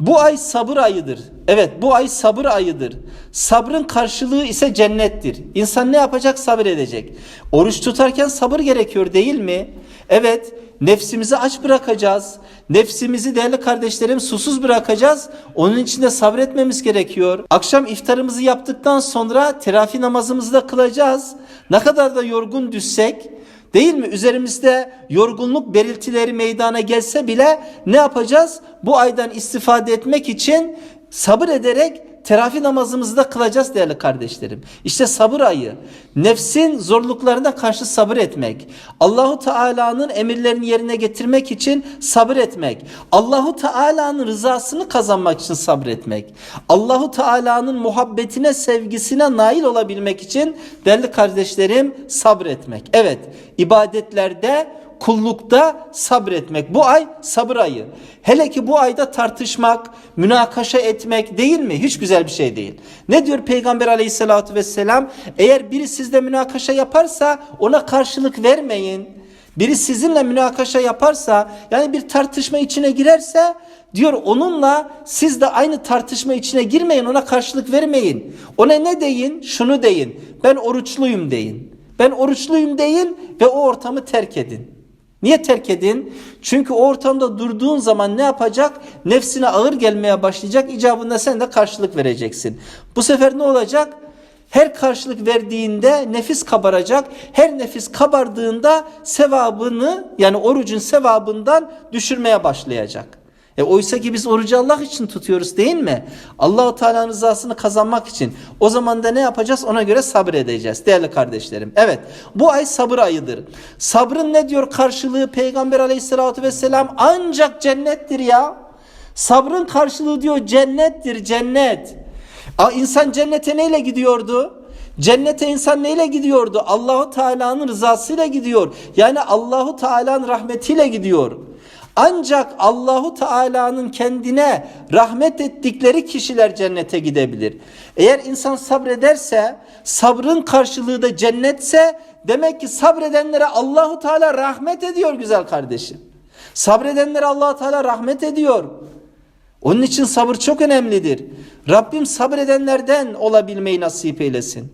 Bu ay sabır ayıdır. Evet bu ay sabır ayıdır. Sabrın karşılığı ise cennettir. İnsan ne yapacak? Sabır edecek. Oruç tutarken sabır gerekiyor değil mi? Evet nefsimizi aç bırakacağız. Nefsimizi değerli kardeşlerim susuz bırakacağız. Onun için de sabretmemiz gerekiyor. Akşam iftarımızı yaptıktan sonra terafi namazımızı da kılacağız. Ne kadar da yorgun düşsek Değil mi? Üzerimizde yorgunluk belirtileri meydana gelse bile ne yapacağız? Bu aydan istifade etmek için sabır ederek terafi namazımızı da kılacağız değerli kardeşlerim. İşte sabır ayı. Nefsin zorluklarına karşı sabır etmek. Allahu Teala'nın emirlerini yerine getirmek için sabır etmek. Allahu Teala'nın rızasını kazanmak için sabretmek. Allahu Teala'nın muhabbetine, sevgisine nail olabilmek için değerli kardeşlerim sabretmek. Evet, ibadetlerde kullukta sabretmek. Bu ay sabır ayı. Hele ki bu ayda tartışmak, münakaşa etmek değil mi? Hiç güzel bir şey değil. Ne diyor Peygamber aleyhissalatü vesselam? Eğer biri sizle münakaşa yaparsa ona karşılık vermeyin. Biri sizinle münakaşa yaparsa yani bir tartışma içine girerse diyor onunla siz de aynı tartışma içine girmeyin ona karşılık vermeyin. Ona ne deyin? Şunu deyin. Ben oruçluyum deyin. Ben oruçluyum deyin ve o ortamı terk edin. Niye terk edin? Çünkü ortamda durduğun zaman ne yapacak? Nefsine ağır gelmeye başlayacak. İcabında sen de karşılık vereceksin. Bu sefer ne olacak? Her karşılık verdiğinde nefis kabaracak. Her nefis kabardığında sevabını yani orucun sevabından düşürmeye başlayacak. E oysa ki biz orucu Allah için tutuyoruz değil mi? Allahu Teala'nın rızasını kazanmak için. O zaman da ne yapacağız? Ona göre sabredeceğiz değerli kardeşlerim. Evet bu ay sabır ayıdır. Sabrın ne diyor karşılığı Peygamber aleyhissalatü vesselam ancak cennettir ya. Sabrın karşılığı diyor cennettir cennet. A, insan cennete neyle gidiyordu? Cennete insan neyle gidiyordu? Allahu Teala'nın rızasıyla gidiyor. Yani Allahu Teala'nın rahmetiyle gidiyor. Ancak Allahu Teala'nın kendine rahmet ettikleri kişiler cennete gidebilir. Eğer insan sabrederse, sabrın karşılığı da cennetse demek ki sabredenlere Allahu Teala rahmet ediyor güzel kardeşim. Sabredenlere Allahu Teala rahmet ediyor. Onun için sabır çok önemlidir. Rabbim sabredenlerden olabilmeyi nasip eylesin.